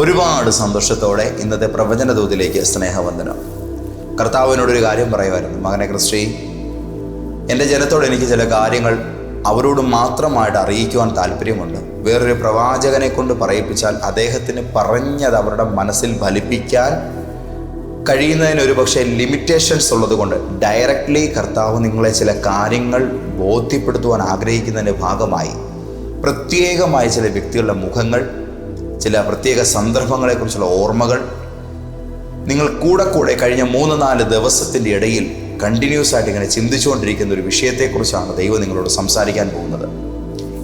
ഒരുപാട് സന്തോഷത്തോടെ ഇന്നത്തെ പ്രവചന തോതിലേക്ക് സ്നേഹവന്ദനം. കർത്താവിനോടൊരു കാര്യം പറയുമായിരുന്നു. മകനെ ക്രിസ്റ്റി എന്റെ ജനത്തോട് എനിക്ക് ചില കാര്യങ്ങൾ അവരോട് മാത്രമായിട്ട് അറിയിക്കുവാൻ താല്പര്യമുണ്ട്. വേറൊരു പ്രവാചകനെ കൊണ്ട് പറയിപ്പിച്ചാൽ അദ്ദേഹത്തിന് പറഞ്ഞത് അവരുടെ മനസ്സിൽ ഫലിപ്പിക്കാൻ കഴിയുന്നതിന് ഒരു പക്ഷേ ലിമിറ്റേഷൻസ് ഉള്ളതുകൊണ്ട് ഡയറക്റ്റ്ലി കർത്താവ് നിങ്ങളെ ചില കാര്യങ്ങൾ ബോധ്യപ്പെടുത്തുവാൻ ആഗ്രഹിക്കുന്നതിന്റെ ഭാഗമായി പ്രത്യേകമായ ചില വ്യക്തികളുടെ മുഖങ്ങൾ ചില പ്രത്യേക സന്ദർഭങ്ങളെക്കുറിച്ചുള്ള ഓർമ്മകൾ നിങ്ങൾ കൂടെ കൂടെ കഴിഞ്ഞ മൂന്ന് നാല് ദിവസത്തിന്റെ ഇടയിൽ കണ്ടിന്യൂസ് ആയിട്ട് ഇങ്ങനെ ചിന്തിച്ചുകൊണ്ടിരിക്കുന്ന ഒരു വിഷയത്തെക്കുറിച്ചാണ് ദൈവം നിങ്ങളോട് സംസാരിക്കാൻ പോകുന്നത്.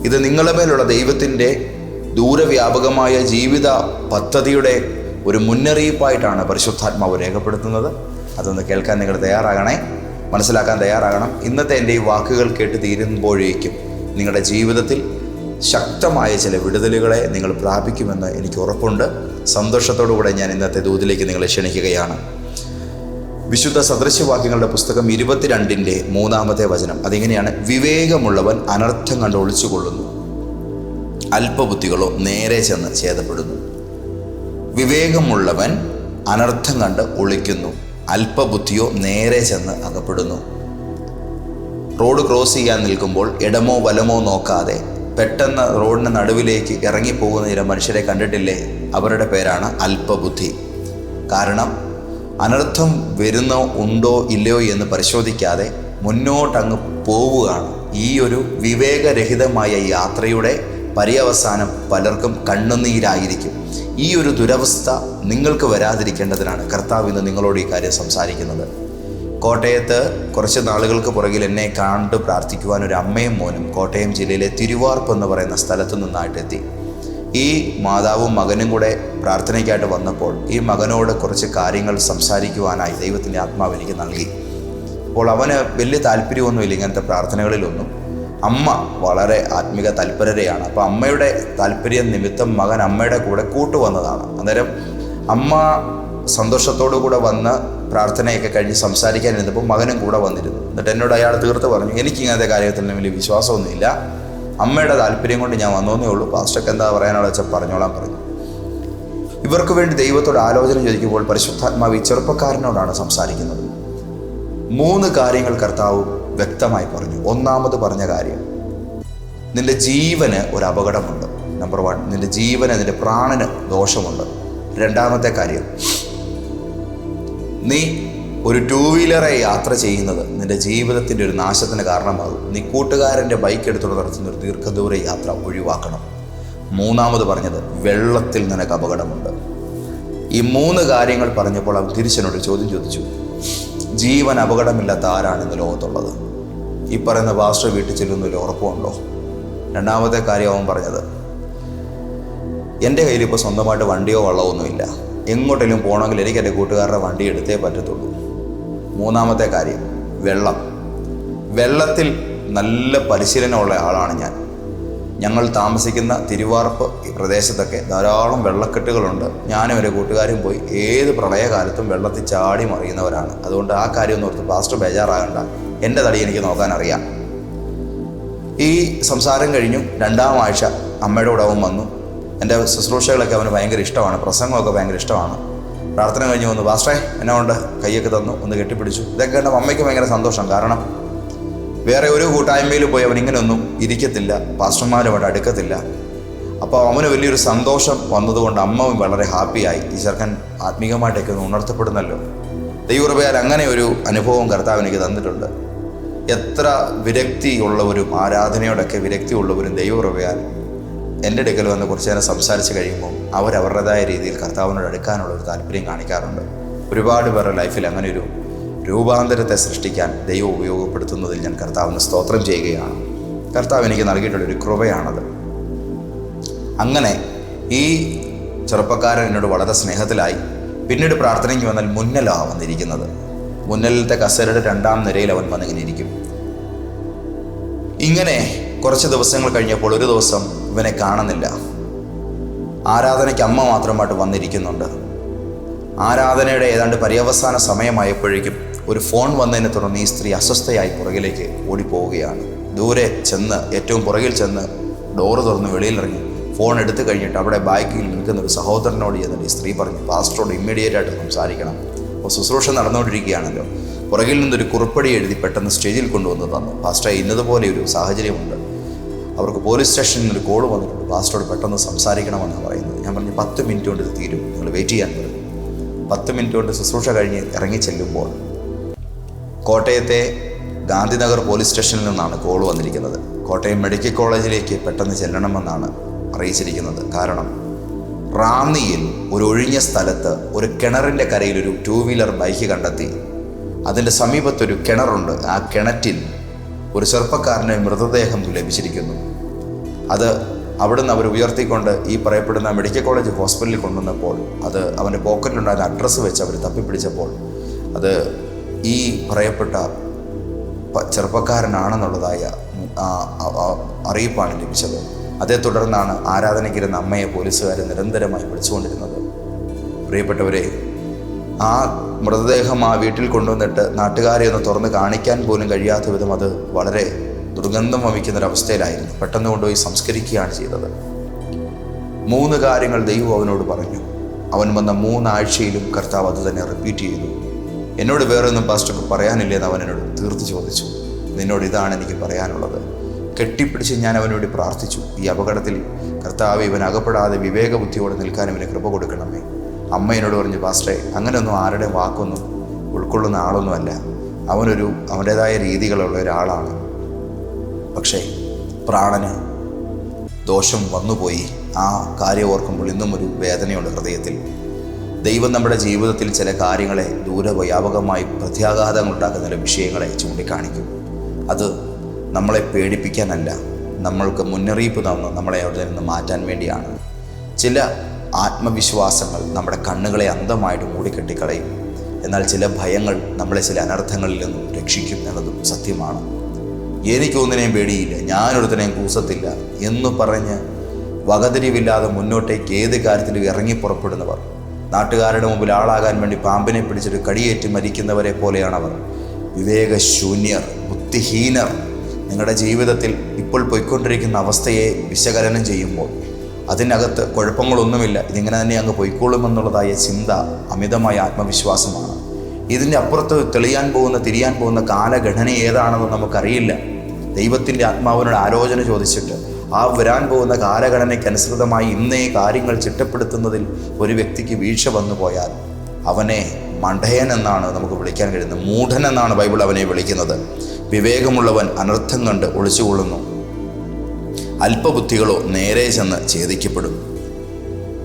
ഇത് നിങ്ങളുടെ മേലുള്ള ദൈവത്തിന്റെ ദൂരവ്യാപകമായ ജീവിത പദ്ധതിയുടെ ഒരു മുന്നറിയിപ്പായിട്ടാണ് പരിശുദ്ധാത്മാവ് രേഖപ്പെടുത്തുന്നത്. അതൊന്ന് കേൾക്കാൻ നിങ്ങൾ തയ്യാറാകണേ. മനസ്സിലാക്കാൻ തയ്യാറാകണം. ഇന്നത്തെ എന്റെ ഈ വാക്കുകൾ കേട്ട് തീരുമ്പോഴേക്കും നിങ്ങളുടെ ജീവിതത്തിൽ ശക്തമായ ചില വിടുതലുകളെ നിങ്ങൾ പ്രാപിക്കുമെന്ന് എനിക്ക് ഉറപ്പുണ്ട്. സന്തോഷത്തോടുകൂടെ ഞാൻ ഇന്നത്തെ ദൂതിലേക്ക് നിങ്ങളെ ക്ഷണിക്കുകയാണ്. വിശുദ്ധ സദൃശ്യവാക്യങ്ങളുടെ പുസ്തകം ഇരുപത്തിരണ്ടിന്റെ മൂന്നാമത്തെ വചനം. അതിങ്ങനെയാണ് വിവേകമുള്ളവൻ അനർത്ഥം കണ്ട് ഒളിച്ചുകൊള്ളുന്നു. അല്പബുദ്ധികളോ നേരെ ചെന്ന് ഛേദപ്പെടുന്നു. വിവേകമുള്ളവൻ അനർത്ഥം കണ്ട് ഒളിക്കുന്നു. അല്പബുദ്ധിയോ നേരെ ചെന്ന് അകപ്പെടുന്നു. റോഡ് ക്രോസ് ചെയ്യാൻ നിൽക്കുമ്പോൾ ഇടമോ വലമോ നോക്കാതെ പെട്ടെന്ന് റോഡിന് നടുവിലേക്ക് ഇറങ്ങിപ്പോകുന്ന ചില മനുഷ്യരെ കണ്ടിട്ടില്ലേ? അവരുടെ പേരാണ് അല്പബുദ്ധി. കാരണം അനർത്ഥം വരുന്നോ ഉണ്ടോ ഇല്ലയോ എന്ന് പരിശോധിക്കാതെ മുന്നോട്ടങ്ങ് പോവുകയാണ്. ഈ ഒരു വിവേകരഹിതമായ യാത്രയുടെ പര്യവസാനം പലർക്കും കണ്ണുനീരായിരിക്കും. ഈ ഒരു ദുരവസ്ഥ നിങ്ങൾക്ക് വരാതിരിക്കേണ്ടതിനാണ് കർത്താവ് ഇന്ന് നിങ്ങളോട് ഈ കാര്യം സംസാരിക്കുന്നത്. കോട്ടയത്ത് കുറച്ച് നാളുകൾക്ക് പുറകിൽ എന്നെ കണ്ട് പ്രാർത്ഥിക്കുവാൻ ഒരു അമ്മയും മോനും കോട്ടയം ജില്ലയിലെ തിരുവാർപ്പ് എന്ന് പറയുന്ന സ്ഥലത്തു നിന്നായിട്ടെത്തി. ഈ മാതാവും മകനും കൂടെ പ്രാർത്ഥനയ്ക്കായിട്ട് വന്നപ്പോൾ ഈ മകനോട് കുറച്ച് കാര്യങ്ങൾ സംസാരിക്കുവാനായി ദൈവത്തിന്റെ ആത്മാവ് എനിക്ക് നൽകി. അപ്പോൾ അവന് വലിയ താല്പര്യമൊന്നുമില്ല ഇങ്ങനത്തെ പ്രാർത്ഥനകളിലൊന്നും. അമ്മ വളരെ ആത്മിക താല്പര്യതയാണ് അപ്പോൾ അമ്മയുടെ താല്പര്യം നിമിത്തം മകൻ അമ്മയുടെ കൂടെ കൂട്ടുവന്നതാണ്. അന്നേരം അമ്മ സന്തോഷത്തോടു കൂടെ വന്ന് പ്രാർത്ഥനയൊക്കെ കഴിഞ്ഞ് സംസാരിക്കാൻ ഇരുന്നപ്പോൾ മകനും കൂടെ വന്നിരുന്നു. എന്നിട്ട് എന്നോട് അയാൾ തീർത്ത് പറഞ്ഞു എനിക്ക് ഇങ്ങനത്തെ കാര്യത്തിൽ വലിയ വിശ്വാസമൊന്നുമില്ല. അമ്മയുടെ താല്പര്യം കൊണ്ട് ഞാൻ വന്നോന്നേ ഉള്ളൂ. പാസ്റ്റർക്ക് എന്താ പറയാനുള്ള വെച്ചാൽ പറഞ്ഞോളാൻ പറഞ്ഞു. ഇവർക്ക് വേണ്ടി ദൈവത്തോട് ആലോചന ചോദിക്കുമ്പോൾ പരിശുദ്ധാത്മാവ് ഈ ചെറുപ്പക്കാരനോടാണ് സംസാരിക്കുന്നത്. മൂന്ന് കാര്യങ്ങൾ കർത്താവ് വ്യക്തമായി പറഞ്ഞു. ഒന്നാമത് പറഞ്ഞ കാര്യം നിന്റെ ജീവന് ഒരു അപകടമുണ്ട്. നമ്പർ വൺ നിന്റെ ജീവന് നിന്റെ പ്രാണന് ദോഷമുണ്ട്. രണ്ടാമത്തെ കാര്യം നീ ഒരു ടൂ വീലറെ യാത്ര ചെയ്യുന്നത് നിന്റെ ജീവിതത്തിന്റെ ഒരു നാശത്തിന് കാരണമാകും. നീ കൂട്ടുകാരന്റെ ബൈക്ക് എടുത്തുകൊണ്ട് നടത്തുന്ന ഒരു ദീർഘദൂര യാത്ര ഒഴിവാക്കണം. മൂന്നാമത് പറഞ്ഞത് വെള്ളത്തിൽ നിനക്ക് അപകടമുണ്ട്. ഈ മൂന്ന് കാര്യങ്ങൾ പറഞ്ഞപ്പോൾ അവൻ തിരിച്ചനോട് ചോദ്യം ചോദിച്ചു. ജീവൻ അപകടമില്ലാത്ത ആരാണ് ഇന്ന് ലോകത്തുള്ളത്? ഈ പറയുന്ന വാസ്തു വീട്ടിൽ ചെല്ലുന്നതിൽ ഉറപ്പുണ്ടോ? രണ്ടാമത്തെ കാര്യം അവൻ പറഞ്ഞത് എന്റെ കയ്യിൽ ഇപ്പോൾ സ്വന്തമായിട്ട് വണ്ടിയോ വള്ളമോ ഒന്നുമില്ല. എങ്ങോട്ടെങ്കിലും പോകണമെങ്കിൽ എനിക്ക് എന്റെ കൂട്ടുകാരുടെ വണ്ടി എടുത്തേ പറ്റത്തുള്ളൂ. മൂന്നാമത്തെ കാര്യം വെള്ളം. വെള്ളത്തിൽ നല്ല പരിശീലനമുള്ള ആളാണ് ഞാൻ. ഞങ്ങൾ താമസിക്കുന്ന തിരുവാർപ്പ് പ്രദേശത്തൊക്കെ ധാരാളം വെള്ളക്കെട്ടുകളുണ്ട്. ഞാനും എന്റെ കൂട്ടുകാരും പോയി ഏത് പ്രളയകാലത്തും വെള്ളത്തിൽ ചാടി മറിയുന്നവരാണ്. അതുകൊണ്ട് ആ കാര്യം ഓർത്ത് പാസ്റ്റർ ബേജാറാകണ്ട. എന്റെ തടി എനിക്ക് നോക്കാൻ അറിയാം. ഈ സംസാരം കഴിഞ്ഞു. രണ്ടാം ആഴ്ച അമ്മയുടെ ഉടവും വന്നു. എന്റെ ശുശ്രൂഷകളൊക്കെ അവന് ഭയങ്കര ഇഷ്ടമാണ് പ്രസംഗമൊക്കെ ഭയങ്കര ഇഷ്ടമാണ്. പ്രാർത്ഥന കഴിഞ്ഞ് വന്നു പാസ്റ്റേ എന്നെ കൊണ്ട് കൈയൊക്കെ തന്നു ഒന്ന് കെട്ടിപ്പിടിച്ചു. ഇതൊക്കെ കണ്ട അമ്മയ്ക്ക് ഭയങ്കര സന്തോഷം. കാരണം വേറെ ഒരു കൂട്ടായ്മയിൽ പോയി അവൻ ഇങ്ങനെയൊന്നും ഇരിക്കത്തില്ല പാസ്റ്റർമാരുമായിട്ട് അടുക്കത്തില്ല. അപ്പോൾ അവന് വലിയൊരു സന്തോഷം വന്നതുകൊണ്ട് അമ്മ വളരെ ഹാപ്പിയായി. ഈ ചെറുക്കൻ ആത്മീകമായിട്ടൊക്കെ ഒന്ന് ഉണർത്തപ്പെടുന്നല്ലോ. ദൈവകൃപയാൽ അങ്ങനെ ഒരു അനുഭവം കർത്താവ് എനിക്ക് തന്നിട്ടുണ്ട്. എത്ര വിരക്തി ഉള്ളവരും ആരാധനയോടൊക്കെ വിരക്തി ഉള്ളവരും ദൈവകൃപയാൽ എന്റെ അടുക്കൽ വന്ന് കുറച്ച് നേരം സംസാരിച്ച് കഴിയുമ്പോൾ അവരവരുടേതായ രീതിയിൽ കർത്താവിനോട് അടുക്കാനുള്ള ഒരു താല്പര്യം കാണിക്കാറുണ്ട്. ഒരുപാട് പേരുടെ ലൈഫിൽ അങ്ങനെ ഒരു രൂപാന്തരത്തെ സൃഷ്ടിക്കാൻ ദൈവം ഉപയോഗപ്പെടുത്തുന്നതിൽ ഞാൻ കർത്താവിന് സ്തോത്രം ചെയ്യുകയാണ്. കർത്താവ് എനിക്ക് നൽകിയിട്ടുള്ളൊരു കൃപയാണത്. അങ്ങനെ ഈ ചെറുപ്പക്കാരൻ എന്നോട് വളരെ സ്നേഹത്തിലായി പിന്നീട് പ്രാർത്ഥനയ്ക്ക് വന്നാൽ മുന്നിലാണ് വന്നിരിക്കുന്നത്. മുന്നിലത്തെ കസേരയുടെ രണ്ടാം നിരയിൽ അവൻ വന്നിങ്ങനെ ഇരിക്കും. ഇങ്ങനെ കുറച്ച് ദിവസങ്ങൾ കഴിഞ്ഞപ്പോൾ ഒരു ദിവസം ഇവനെ കാണുന്നില്ല. ആരാധനയ്ക്ക് അമ്മ മാത്രമായിട്ട് വന്നിരിക്കുന്നുണ്ട്. ആരാധനയുടെ ഏതാണ്ട് പര്യവസാന സമയമായപ്പോഴേക്കും ഒരു ഫോൺ വന്നതിനെ തുടർന്ന് ഈ സ്ത്രീ അസ്വസ്ഥയായി പുറകിലേക്ക് ഓടിപ്പോവുകയാണ്. ദൂരെ ചെന്ന് ഏറ്റവും പുറകിൽ ചെന്ന് ഡോറ് തുറന്ന് വെളിയിലിറങ്ങി ഫോൺ എടുത്തു കഴിഞ്ഞിട്ട് അവിടെ ബാക്കിൽ നിൽക്കുന്ന ഒരു സഹോദരനോട് ചെന്നിട്ട് ഈ സ്ത്രീ പറഞ്ഞു പാസ്റ്ററോട് ഇമ്മീഡിയറ്റ് ആയിട്ട് സംസാരിക്കണം. അപ്പോൾ ശുശ്രൂഷ നടന്നുകൊണ്ടിരിക്കുകയാണല്ലോ. പുറകിൽ നിന്നൊരു കുറിപ്പടി എഴുതി പെട്ടെന്ന് സ്റ്റേജിൽ കൊണ്ടുവന്ന് തന്നു. പാസ്റ്റർ ഇന്നതുപോലെ ഒരു സാഹചര്യമുണ്ട്. അവർക്ക് പോലീസ് സ്റ്റേഷനിൽ ഒരു കോൾ വന്നിട്ടുണ്ട്. ബ്ലാസ്റ്റോട് പെട്ടെന്ന് സംസാരിക്കണമെന്നാണ് പറയുന്നത്. ഞാൻ പറഞ്ഞു പത്ത് മിനിറ്റ് കൊണ്ട് ഇത് തീരും. നിങ്ങൾ വെയിറ്റ് ചെയ്യാൻ പറഞ്ഞു പത്ത് മിനിറ്റ് കൊണ്ട് ശുശ്രൂഷ കഴിഞ്ഞ് ഇറങ്ങി ചെല്ലുമ്പോൾ കോട്ടയത്തെ ഗാന്ധിനഗർ പോലീസ് സ്റ്റേഷനിൽ നിന്നാണ് കോൾ വന്നിരിക്കുന്നത്. കോട്ടയം മെഡിക്കൽ കോളേജിലേക്ക് പെട്ടെന്ന് ചെല്ലണമെന്നാണ് അറിയിച്ചിരിക്കുന്നത്. കാരണം റാന്നിയിൽ ഒരു ഒഴിഞ്ഞ സ്ഥലത്ത് ഒരു കിണറിന്റെ കരയിൽ ഒരു ടൂ വീലർ ബൈക്ക് കണ്ടെത്തി. അതിന്റെ സമീപത്തൊരു കിണറുണ്ട്. ആ കിണറ്റിൽ ഒരു ചെറുപ്പക്കാരന് മൃതദേഹം ലഭിച്ചിരിക്കുന്നു. അത് അവിടുന്ന് അവർ ഉയർത്തിക്കൊണ്ട് ഈ പറയപ്പെടുന്ന മെഡിക്കൽ കോളേജ് ഹോസ്പിറ്റലിൽ കൊണ്ടുവന്നപ്പോൾ അത് അവന്റെ പോക്കറ്റിലുണ്ടായിരുന്ന അഡ്രസ്സ് വെച്ച് അവർ തപ്പിപ്പിടിച്ചപ്പോൾ അത് ഈ പറയപ്പെട്ട ചെറുപ്പക്കാരനാണെന്നുള്ളതായ അറിയിപ്പാണ് ലഭിച്ചത്. അതേ തുടർന്നാണ് ആരാധനയ്ക്കിരുന്ന അമ്മയെ പോലീസുകാർ നിരന്തരമായി വിളിച്ചുകൊണ്ടിരുന്നത്. പ്രിയപ്പെട്ടവരെ ആ മൃതദേഹം ആ വീട്ടിൽ കൊണ്ടുവന്നിട്ട് നാട്ടുകാരെ ഒന്ന് തുറന്ന് കാണിക്കാൻ പോലും കഴിയാത്ത വിധം അത് വളരെ ദുർഗന്ധം വമിക്കുന്നൊരവസ്ഥയിലായിരുന്നു. പെട്ടെന്ന് കൊണ്ടുപോയി സംസ്കരിക്കുകയാണ് ചെയ്തത്. മൂന്ന് കാര്യങ്ങൾ ദൈവം അവനോട് പറഞ്ഞു. അവൻ വന്ന മൂന്നാഴ്ചയിലും കർത്താവ് അത് തന്നെ റിപ്പീറ്റ് ചെയ്തു. എന്നോട് വേറൊന്നും പാസ്റ്റർക്ക് പറയാനില്ലെന്ന് അവൻ എന്നോട് തീർത്ത് ചോദിച്ചു. നിന്നോട് ഇതാണ് എനിക്ക് പറയാനുള്ളത്. കെട്ടിപ്പിടിച്ച് ഞാൻ അവനോട് പ്രാർത്ഥിച്ചു. ഈ അപകടത്തിൽ കർത്താവ് ഇവൻ അകപ്പെടാതെ വിവേകബുദ്ധിയോടെ നിൽക്കാൻ ഇവന് കൃപ കൊടുക്കണമേ. അമ്മ എന്നോട് പറഞ്ഞു പാസ്റ്ററെ അങ്ങനെയൊന്നും ആരുടെ വാക്കൊന്നും ഉൾക്കൊള്ളുന്ന ആളൊന്നുമല്ല. അവനൊരു അവന്റേതായ രീതികളുള്ള ഒരാളാണ്. പക്ഷേ പ്രാണന് ദോഷം വന്നുപോയി. ആ കാര്യം ഓർക്കുമ്പോൾ ഇന്നും ഒരു വേദനയുണ്ട് ഹൃദയത്തിൽ. ദൈവം നമ്മുടെ ജീവിതത്തിൽ ചില കാര്യങ്ങളെ ദൂരവ്യാപകമായി പ്രത്യാഘാതങ്ങൾ ഉണ്ടാക്കുന്ന ചില വിഷയങ്ങളെ ചൂണ്ടിക്കാണിക്കും. അത് നമ്മളെ പേടിപ്പിക്കാനല്ല നമ്മൾക്ക് മുന്നറിയിപ്പ് തന്ന് നമ്മളെ അവിടെ നിന്ന് മാറ്റാൻ വേണ്ടിയാണ്. ചില ആത്മവിശ്വാസങ്ങൾ നമ്മുടെ കണ്ണുകളെ അന്ധമായിട്ട് മൂടിക്കെട്ടിക്കളയും എന്നാൽ ചില ഭയങ്ങൾ നമ്മളെ ചില അനർത്ഥങ്ങളിൽ നിന്നും രക്ഷിക്കും എന്നതും സത്യമാണ്. എനിക്കൊന്നിനെയും പേടിയില്ല ഞാനൊരുത്തനെയും കൂസത്തില്ല എന്ന് പറഞ്ഞ് വകതിരിവില്ലാതെ മുന്നോട്ടേക്ക് ഏത് കാര്യത്തിലും ഇറങ്ങി പുറപ്പെടുന്നവർ. നാട്ടുകാരുടെ മുമ്പിൽ ആളാകാൻ വേണ്ടി പാമ്പിനെ പിടിച്ചിട്ട് കടിയേറ്റ് മരിക്കുന്നവരെ പോലെയാണവർ. വിവേകശൂന്യർ ബുദ്ധിഹീനർ. നിങ്ങളുടെ ജീവിതത്തിൽ ഇപ്പോൾ പോയിക്കൊണ്ടിരിക്കുന്ന അവസ്ഥയെ വിശകലനം ചെയ്യുമ്പോൾ അതിനകത്ത് കുഴപ്പങ്ങളൊന്നുമില്ല. ഇതിങ്ങനെ തന്നെ അങ്ങ് പൊയ്ക്കോളുമെന്നുള്ളതായ ചിന്ത അമിതമായ ആത്മവിശ്വാസമാണ്. ഇതിന്റെ അപ്പുറത്ത് തെളിയാൻ പോകുന്ന തിരിയാൻ പോകുന്ന കാലഘടന ഏതാണെന്ന് നമുക്കറിയില്ല. ദൈവത്തിന്റെ ആത്മാവിനോട് ആലോചന ചോദിച്ചിട്ട് ആ വരാൻ പോകുന്ന കാലഘടനയ്ക്ക് അനുസൃതമായി ഇന്നേ കാര്യങ്ങൾ ചിട്ടപ്പെടുത്തുന്നതിൽ ഒരു വ്യക്തിക്ക് വീഴ്ച വന്നു പോയാൽ അവനെ മണ്ടയൻ എന്നാണ് നമുക്ക് വിളിക്കാൻ കഴിയുന്നത്. മൂഢൻ എന്നാണ് ബൈബിൾ അവനെ വിളിക്കുന്നത്. വിവേകമുള്ളവൻ അനർത്ഥം കണ്ട് ഒളിച്ചുകൊള്ളുന്നു. അല്പബുദ്ധികളോ നേരെ ചെന്ന് ഛേദിക്കപ്പെടും.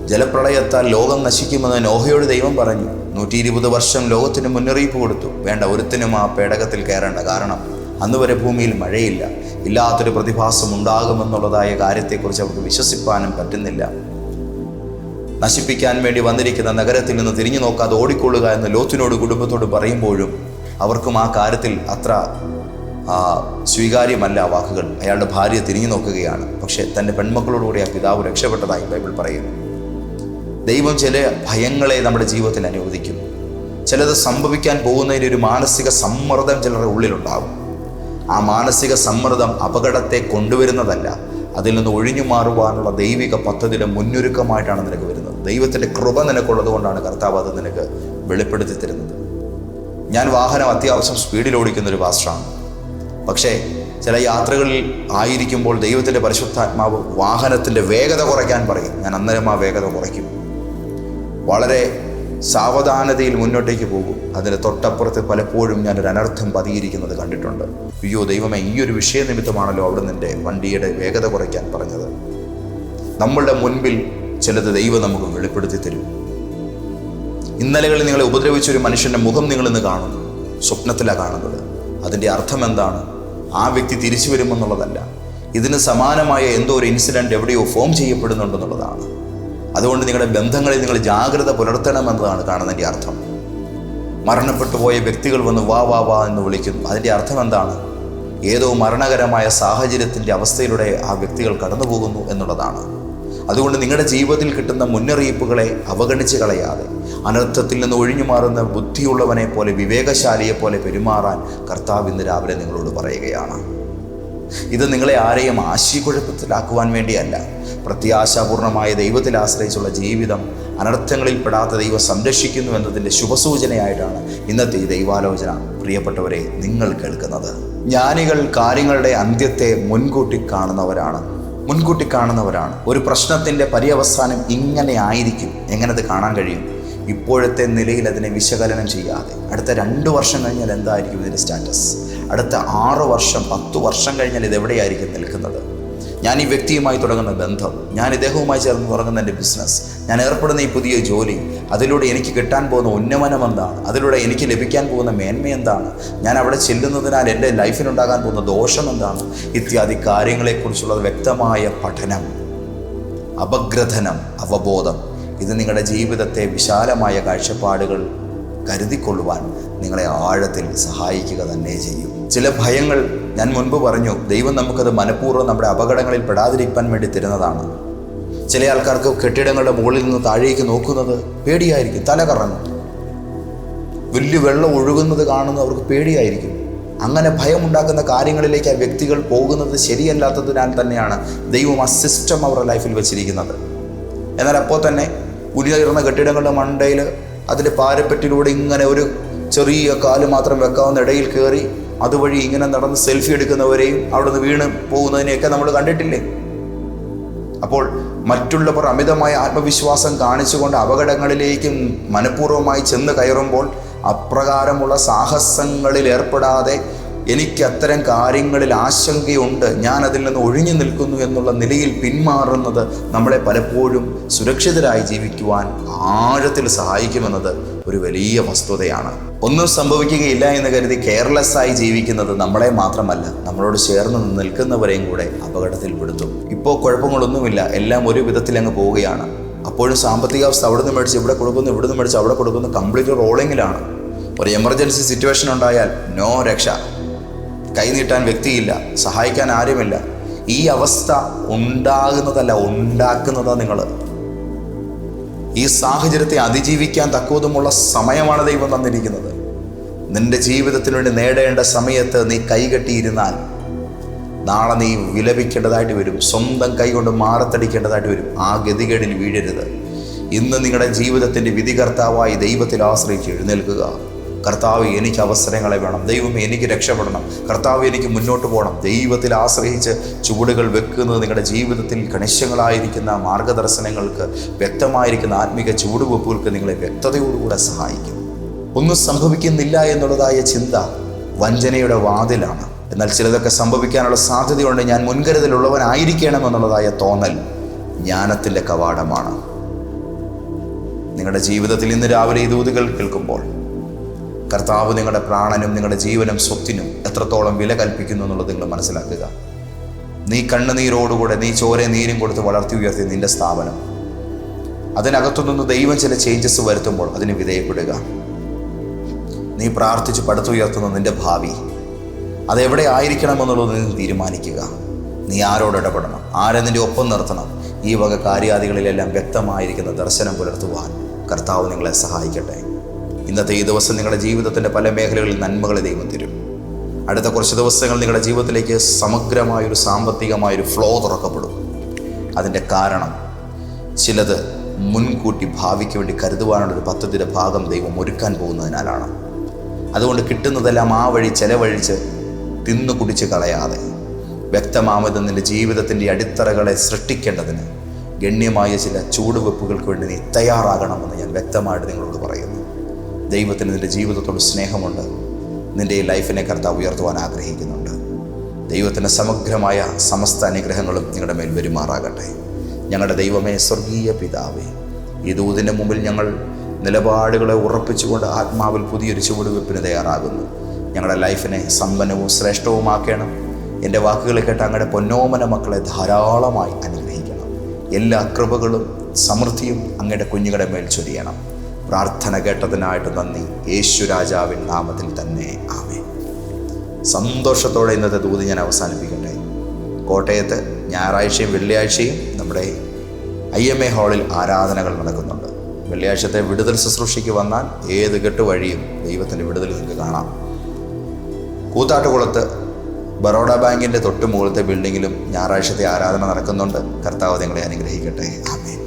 ജലപ്രളയത്താൽ ലോകം നശിക്കുമെന്ന് നോഹയോട് ദൈവം പറഞ്ഞു. നൂറ്റി ഇരുപത് വർഷം ലോകത്തിന് മുന്നറിയിപ്പ് കൊടുത്തു. വേണ്ട ഒരുത്തിനും ആ പേടകത്തിൽ കയറേണ്ട. കാരണം അന്ന് വരെ ഭൂമിയിൽ മഴയില്ല. ഇല്ലാത്തൊരു പ്രതിഭാസം ഉണ്ടാകുമെന്നുള്ളതായ കാര്യത്തെക്കുറിച്ച് അവർക്ക് വിശ്വസിപ്പാനും പറ്റുന്നില്ല. നശിപ്പിക്കാൻ വേണ്ടി വന്നിരിക്കുന്ന നഗരത്തിൽ നിന്ന് തിരിഞ്ഞു നോക്കാതെ ഓടിക്കൊള്ളുക എന്ന് ലോത്തിനോട് കുടുംബത്തോട് പറയുമ്പോഴും അവർക്കും ആ കാര്യത്തിൽ അത്ര സ്വീകാര്യമല്ല ആ വാക്കുകൾ. അയാളുടെ ഭാര്യ തിരിഞ്ഞു നോക്കുകയാണ്. പക്ഷേ തന്റെ പെൺമക്കളോടുകൂടി ആ പിതാവ് രക്ഷപ്പെട്ടതായി ബൈബിൾ പറയുന്നു. ദൈവം ചില ഭയങ്ങളെ നമ്മുടെ ജീവിതത്തിൽ അനുവദിക്കും. ചിലത് സംഭവിക്കാൻ പോകുന്നതിന് ഒരു മാനസിക സമ്മർദ്ദം ചിലരുടെ ഉള്ളിലുണ്ടാകും ആ മാനസിക സമ്മർദ്ദം അപകടത്തെ കൊണ്ടുവരുന്നതല്ല. അതിൽ നിന്ന് ഒഴിഞ്ഞു മാറുവാനുള്ള ദൈവിക പദ്ധതിയുടെ മുന്നൊരുക്കമായിട്ടാണ് നിനക്ക് വരുന്നത്. ദൈവത്തിന്റെ കൃപ നിനക്കുള്ളത് കൊണ്ടാണ് കർത്താവ് അത് നിനക്ക് വെളിപ്പെടുത്തി തരുന്നത്. ഞാൻ വാഹനം അത്യാവശ്യം സ്പീഡിൽ ഓടിക്കുന്ന ഒരു പാസ്റ്ററാണ്. പക്ഷേ ചില യാത്രകളിൽ ആയിരിക്കുമ്പോൾ ദൈവത്തിന്റെ പരിശുദ്ധാത്മാവ് വാഹനത്തിന്റെ വേഗത കുറയ്ക്കാൻ പറയും. ഞാൻ അന്നേരം ആ വേഗത കുറയ്ക്കും. വളരെ സാവധാനതയിൽ മുന്നോട്ടേക്ക് പോകും. അതിന് തൊട്ടപ്പുറത്ത് പലപ്പോഴും ഞാനൊരു അനർത്ഥം പതിയിരിക്കുന്നത് കണ്ടിട്ടുണ്ട്. അയ്യോ ദൈവമേ ഈ ഒരു വിഷയ നിമിത്തമാണല്ലോ അവിടെ നിന്റെ വണ്ടിയുടെ വേഗത കുറയ്ക്കാൻ പറഞ്ഞത്. നമ്മളുടെ മുൻപിൽ ചിലത് ദൈവം നമുക്ക് വെളിപ്പെടുത്തി തരും. ഇന്നലകളിൽ നിങ്ങളെ ഉപദ്രവിച്ച ഒരു മനുഷ്യന്റെ മുഖം നിങ്ങൾ ഇന്ന് കാണുന്നു. സ്വപ്നത്തിലാണ് കാണുന്നത്. അതിന്റെ അർത്ഥം എന്താണ് ആ വ്യക്തി തിരിച്ചു വരുമെന്നുള്ളതല്ല. ഇതിന് സമാനമായ എന്തോ ഒരു ഇൻസിഡന്റ് എവിടെയോ ഫോം ചെയ്യപ്പെടുന്നുണ്ടെന്നുള്ളതാണ്. അതുകൊണ്ട് നിങ്ങളുടെ ബന്ധങ്ങളിൽ നിങ്ങൾ ജാഗ്രത പുലർത്തണമെന്നതാണ് കാണുന്നതിന്റെ അർത്ഥം. മരണപ്പെട്ടു പോയ വ്യക്തികൾ വന്ന് വാ വാ വാ എന്ന് വിളിക്കുന്നു. അതിന്റെ അർത്ഥം എന്താണ്? ഏതോ മരണകരമായ സാഹചര്യത്തിന്റെ അവസ്ഥയിലൂടെ ആ വ്യക്തികൾ കടന്നുപോകുന്നു എന്നുള്ളതാണ്. അതുകൊണ്ട് നിങ്ങളുടെ ജീവിതത്തിൽ കിട്ടുന്ന മുന്നറിയിപ്പുകളെ അവഗണിച്ച് കളയാതെ അനർത്ഥത്തിൽ നിന്ന് ഒഴിഞ്ഞു മാറുന്ന ബുദ്ധിയുള്ളവനെ പോലെ വിവേകശാലിയെ പോലെ പെരുമാറാൻ കർത്താവ് ഇന്ന് രാവിലെ നിങ്ങളോട് പറയുകയാണ്. ഇത് നിങ്ങളെ ആരെയും ആശയക്കുഴപ്പത്തിലാക്കുവാൻ വേണ്ടിയല്ല. പ്രത്യാശാപൂർണമായ ദൈവത്തിൽ ആശ്രയിച്ചുള്ള ജീവിതം അനർത്ഥങ്ങളിൽ പെടാത്ത ദൈവം സംരക്ഷിക്കുന്നു എന്നതിന്റെ ശുഭസൂചനയായിട്ടാണ് ഇന്നത്തെ ഈ ദൈവാലോചന പ്രിയപ്പെട്ടവരെ നിങ്ങൾ കേൾക്കുന്നത് ജ്ഞാനികൾ കാര്യങ്ങളുടെ അന്ത്യത്തെ മുൻകൂട്ടി കാണുന്നവരാണ്. മുൻകൂട്ടി കാണുന്നവരാണ്. ഒരു പ്രശ്നത്തിന്റെ പര്യവസാനം ഇങ്ങനെ ആയിരിക്കും. എങ്ങനെ അത് കാണാൻ കഴിയും? ഇപ്പോഴത്തെ നിലയിൽ അതിനെ വിശകലനം ചെയ്യാതെ. അടുത്ത രണ്ട് വർഷം കഴിഞ്ഞാൽ എന്തായിരിക്കും ഇതിന്റെ സ്റ്റാറ്റസ്? അടുത്ത ആറ് വർഷം പത്ത് വർഷം കഴിഞ്ഞാൽ ഇത് എവിടെയായിരിക്കും നിൽക്കുന്നത്? ഞാൻ ഈ വ്യക്തിയുമായി തുടങ്ങുന്ന ബന്ധം ഞാൻ ഇദ്ദേഹവുമായി ചേർന്ന് തുടങ്ങുന്ന എന്റെ ബിസിനസ് ഞാൻ ഏർപ്പെടുന്ന ഈ പുതിയ ജോലി അതിലൂടെ എനിക്ക് കിട്ടാൻ പോകുന്ന ഉന്നമനം എന്താണ്? അതിലൂടെ എനിക്ക് ലഭിക്കാൻ പോകുന്ന മേന്മ എന്താണ്? ഞാൻ അവിടെ ചെല്ലുന്നതിനാൽ എന്റെ ലൈഫിനുണ്ടാകാൻ പോകുന്ന ദോഷം എന്താണ്? ഇത്യാദി കാര്യങ്ങളെക്കുറിച്ചുള്ള വ്യക്തമായ പഠനം അപഗ്രഥനം അവബോധം. ഇത് നിങ്ങളുടെ ജീവിതത്തെ വിശാലമായ കാഴ്ചപ്പാടുകൾ കരുതിക്കൊള്ളുവാൻ നിങ്ങളെ ആഴത്തിൽ സഹായിക്കുക തന്നെ ചെയ്യും. ചില ഭയങ്ങൾ ഞാൻ മുൻപ് പറഞ്ഞു ദൈവം നമുക്കത് മനഃപൂർവം നമ്മുടെ അപകടങ്ങളിൽ പെടാതിരിക്കാൻ വേണ്ടി തരുന്നതാണ്. ചില ആൾക്കാർക്ക് കെട്ടിടങ്ങളുടെ മുകളിൽ നിന്ന് താഴേക്ക് നോക്കുന്നത് പേടിയായിരിക്കും തല കറങ്ങും. വലിയ വെള്ളം ഒഴുകുന്നത് കാണുന്നത് അവർക്ക് പേടിയായിരിക്കും. അങ്ങനെ ഭയമുണ്ടാക്കുന്ന കാര്യങ്ങളിലേക്ക് ആ വ്യക്തികൾ പോകുന്നത് ശരിയല്ലാത്തതിനാൽ തന്നെയാണ്. ദൈവം ആ സിസ്റ്റം അവരുടെ ലൈഫിൽ വെച്ചിരിക്കുന്നത്. എന്നാൽ അപ്പോൾ തന്നെ ഉയർന്ന കെട്ടിടങ്ങളുടെ മണ്ടയിൽ അതിന്റെ പാരപ്പറ്റിലൂടെ ഇങ്ങനെ ഒരു ചെറിയ കാൽ മാത്രം വെക്കാവുന്ന ഇടയിൽ കയറി അതുവഴി ഇങ്ങനെ നടന്ന് സെൽഫി എടുക്കുന്നവരെയും അവിടെ നിന്ന് വീണ് പോകുന്നതിനെയൊക്കെ നമ്മൾ കണ്ടിട്ടില്ലേ? അപ്പോൾ മറ്റുള്ളവർ അമിതമായ ആത്മവിശ്വാസം കാണിച്ചുകൊണ്ട് അപകടങ്ങളിലേക്കും മനഃപൂർവമായി ചെന്ന് കയറുമ്പോൾ അപ്രകാരമുള്ള സാഹസങ്ങളിൽ ഏർപ്പെടാതെ എനിക്ക് അത്തരം കാര്യങ്ങളിൽ ആശങ്കയുണ്ട്. ഞാൻ അതിൽ നിന്ന് ഒഴിഞ്ഞു നിൽക്കുന്നു എന്നുള്ള നിലയിൽ പിന്മാറുന്നത് നമ്മളെ പലപ്പോഴും സുരക്ഷിതരായി ജീവിക്കുവാൻ ആഴത്തിൽ സഹായിക്കുമെന്നത് ഒരു വലിയ വസ്തുതയാണ്. ഒന്നും സംഭവിക്കുകയില്ല എന്ന് കരുതി കെയർലെസ് ആയി ജീവിക്കുന്നത് നമ്മളെ മാത്രമല്ല നമ്മളോട് ചേർന്ന് നിൽക്കുന്നവരെയും കൂടെ അപകടത്തിൽ പെടുത്തും. ഇപ്പോൾ കുഴപ്പങ്ങളൊന്നുമില്ല എല്ലാം ഒരു വിധത്തിൽ അങ്ങ് പോവുകയാണ്. അപ്പോഴും സാമ്പത്തിക അവസ്ഥ അവിടെ നിന്ന് മേടിച്ച് ഇവിടെ കൊടുക്കുന്നു ഇവിടെ നിന്ന് മേടിച്ച് അവിടെ കൊടുക്കുന്നു കംപ്ലീറ്റ് റോളിങ്ങിലാണ് ഒരു എമർജൻസി സിറ്റുവേഷൻ ഉണ്ടായാൽ നോ രക്ഷ. കൈനീട്ടാൻ വ്യക്തിയില്ല സഹായിക്കാൻ ആരുമില്ല. ഈ അവസ്ഥ ഉണ്ടാകുന്നതല്ല ഉണ്ടാക്കുന്നതാ നിങ്ങൾ ഈ സാഹചര്യത്തെ അതിജീവിക്കാൻ തക്കവതുമുള്ള സമയമാണ് ദൈവം തന്നിരിക്കുന്നത്. നിന്റെ ജീവിതത്തിന് വേണ്ടി നേടേണ്ട സമയത്ത് നീ കൈകെട്ടിയിരുന്നാൽ നാളെ നീ വിലപിക്കേണ്ടതായിട്ട് വരും. സ്വന്തം കൈകൊണ്ട് മാറത്തടിക്കേണ്ടതായിട്ട് വരും. ആ ഗതികേടിൽ വീഴരുത്. ഇന്ന് നിങ്ങളുടെ ജീവിതത്തിന്റെ വിധികർത്താവായി ദൈവത്തിൽ ആശ്രയിച്ച് എഴുന്നേൽക്കുക. കർത്താവ് എനിക്ക് അവസരങ്ങളെ വേണം. ദൈവം എനിക്ക് രക്ഷപ്പെടണം. കർത്താവ് എനിക്ക് മുന്നോട്ട് പോകണം. ദൈവത്തിൽ ആശ്രയിച്ച് ചുവടുകൾ വെക്കുന്നത് നിങ്ങളുടെ ജീവിതത്തിൽ കണിശങ്ങളായിരിക്കുന്ന മാർഗദർശനങ്ങൾക്ക് വ്യക്തമായിരിക്കുന്ന ആത്മീക ചുവടുവെപ്പുകൾക്ക് നിങ്ങളെ വ്യക്തതയോടുകൂടെ സഹായിക്കും. ഒന്നും സംഭവിക്കുന്നില്ല എന്നുള്ളതായ ചിന്ത വഞ്ചനയുടെ വാതിലാണ്. എന്നാൽ ചിലതൊക്കെ സംഭവിക്കാനുള്ള സാധ്യതയുണ്ട്. ഞാൻ മുൻകരുതലുള്ളവനായിരിക്കണം എന്നുള്ളതായ തോന്നൽ ജ്ഞാനത്തിന്റെ കവാടമാണ്. നിങ്ങളുടെ ജീവിതത്തിൽ ഇന്ന് രാവിലെ ഈ ദൂതുകൾ കേൾക്കുമ്പോൾ കർത്താവ് നിങ്ങളുടെ പ്രാണനും നിങ്ങളുടെ ജീവനും സ്വത്തിനും എത്രത്തോളം വില കൽപ്പിക്കുന്നു എന്നുള്ളത് നിങ്ങൾ മനസ്സിലാക്കുക. നീ കണ്ണുനീരോടുകൂടെ നീ ചോര നീരും കൊടുത്ത് വളർത്തി ഉയർത്തി നിന്റെ സ്ഥാപനം. അതിനകത്തുനിന്ന് ദൈവം ചില ചേഞ്ചസ് വരുത്തുമ്പോൾ അതിന് വിധേയപ്പെടുക. നീ പ്രാർത്ഥിച്ച് പടുത്തുയർത്തുന്ന നിന്റെ ഭാവി. അതെവിടെ ആയിരിക്കണമെന്നുള്ളത് നീ തീരുമാനിക്കുക. നീ ആരോട് ഇടപെടണം? ആരെ നിന്റെ ഒപ്പം നിർത്തണം? ഈ വക കാര്യാദികളിലെല്ലാം വ്യക്തമായിരിക്കുന്ന ദർശനം പുലർത്തുവാൻ കർത്താവ് നിങ്ങളെ സഹായിക്കട്ടെ. ഇന്നത്തെ ഈ ദിവസം നിങ്ങളുടെ ജീവിതത്തിന്റെ പല മേഖലകളിൽ നന്മകൾ ദൈവം തരും. അടുത്ത കുറച്ച് ദിവസങ്ങൾ നിങ്ങളുടെ ജീവിതത്തിലേക്ക് സമഗ്രമായൊരു സാമ്പത്തികമായൊരു ഫ്ലോ തുറക്കപ്പെടും. അതിന്റെ കാരണം ചിലത് മുൻകൂട്ടി ഭാവിക്ക് വേണ്ടി കരുതുവാനുള്ളൊരു പദ്ധതിയുടെ ഭാഗം ദൈവം ഒരുക്കാൻ പോകുന്നതിനാലാണ്. അതുകൊണ്ട് കിട്ടുന്നതെല്ലാം ആ വഴി ചെലവഴിച്ച് തിന്നു കുടിച്ച് കളയാതെ വ്യക്തമാമത് നിന്റെ ജീവിതത്തിന്റെ അടിത്തറകളെ സൃഷ്ടിക്കേണ്ടതിന് ഗണ്യമായ ചില ചൂടുവെപ്പുകൾക്ക് വേണ്ടി നീ തയ്യാറാകണമെന്ന് ഞാൻ വ്യക്തമായിട്ട് നിങ്ങളോട് പറയുന്നു. ദൈവത്തിന് നിന്റെ ജീവിതത്തോട് സ്നേഹമുണ്ട്. നിന്റെ ഈ ലൈഫിനെ കർത്താവ് ഉയർത്തുവാൻ ആഗ്രഹിക്കുന്നുണ്ട്. ദൈവത്തിന്റെ സമഗ്രമായ സമസ്ത അനുഗ്രഹങ്ങളും നിങ്ങളുടെ മേൽ പെരുമാറാകട്ടെ. ഞങ്ങളുടെ ദൈവമേ സ്വർഗീയ പിതാവേ ഈ ദൂതിന്റെ മുമ്പിൽ ഞങ്ങൾ നിലപാടുകളെ ഉറപ്പിച്ചുകൊണ്ട് ആത്മാവിൽ പുതിയൊരു ചുവടുവെപ്പിന് തയ്യാറാകുന്നു. ഞങ്ങളുടെ ലൈഫിനെ സമ്പന്നവും ശ്രേഷ്ഠവുമാക്കണം. എന്റെ വാക്കുകൾ കേട്ട് അങ്ങയുടെ പൊന്നോമന മക്കളെ ധാരാളമായി അനുഗ്രഹിക്കണം. എല്ലാ കൃപകളും സമൃദ്ധിയും അങ്ങയുടെ കുഞ്ഞുങ്ങളുടെ മേൽ ചൊരിയണം. പ്രാർത്ഥന കേട്ടതിനായിട്ട് നന്ദി. യേശു രാജാവിൻ നാമത്തിൽ തന്നെ. ആമേ സന്തോഷത്തോടെ ഇന്നത്തെ ദൂതി ഞാൻ അവസാനിപ്പിക്കട്ടെ. കോട്ടയത്ത് ഞായറാഴ്ചയും വെള്ളിയാഴ്ചയും നമ്മുടെ ഐ എം എ ഹാളിൽ ആരാധനകൾ നടക്കുന്നുണ്ട്. വെള്ളിയാഴ്ചത്തെ വിടുതൽ ശുശ്രൂഷയ്ക്ക് വന്നാൽ ഏത് കെട്ട് വഴിയും ദൈവത്തിന്റെ വിടുതൽ നിങ്ങൾക്ക് കാണാം. കൂത്താട്ടുകുളത്ത് ബറോഡ ബാങ്കിന്റെ തൊട്ട് മുകളിലത്തെ ബിൽഡിങ്ങിലും ഞായറാഴ്ചത്തെ ആരാധന നടക്കുന്നുണ്ട്. കർത്താവ് നിങ്ങളെ അനുഗ്രഹിക്കട്ടെ. ആമേൻ.